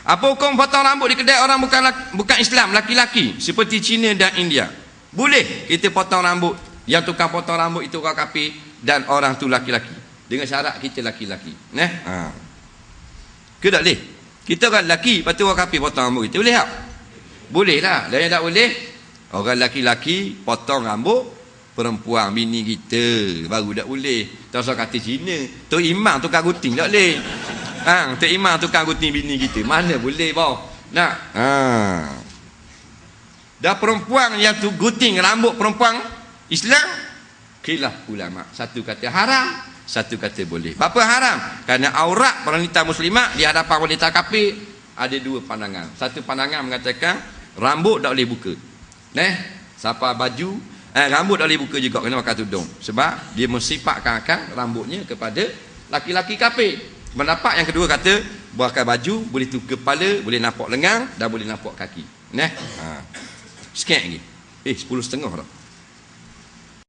Apa hukum potong rambut di kedai orang bukan bukan Islam, laki-laki seperti Cina dan India? Boleh kita potong rambut. Yang tukang potong rambut itu orang kafir dan orang tu laki-laki. Dengan syarat kita laki-laki. Nah. Ha. Ke tak boleh? Kita orang lelaki, lepas tu orang kafir potong rambut kita. Boleh tak? Boleh lah. Dan yang tak boleh, orang laki-laki potong rambut perempuan bini kita baru tak boleh tak usah kata Cina tu imam tukar guting tak boleh ha, tu imam tukar guting bini kita. Mana boleh bau? Nak? Ha. dah perempuan yang tu guting rambut perempuan Islam khilaf ulama. Satu kata haram satu kata boleh. Apa haram? Kerana aurat wanita muslimat di hadapan wanita kafir ada dua pandangan. Satu pandangan mengatakan rambut tak boleh buka. Neh, siapa baju, eh, rambut tak boleh buka juga kena pakai tudung. Sebab dia mensifatkan akan rambutnya kepada laki-laki kafir. Pendapat yang kedua kata, pakai baju boleh tutup kepala, boleh nampak lengan dan boleh nampak kaki. Neh. Ha. Sikit lagi. Eh, sepuluh setengah dah.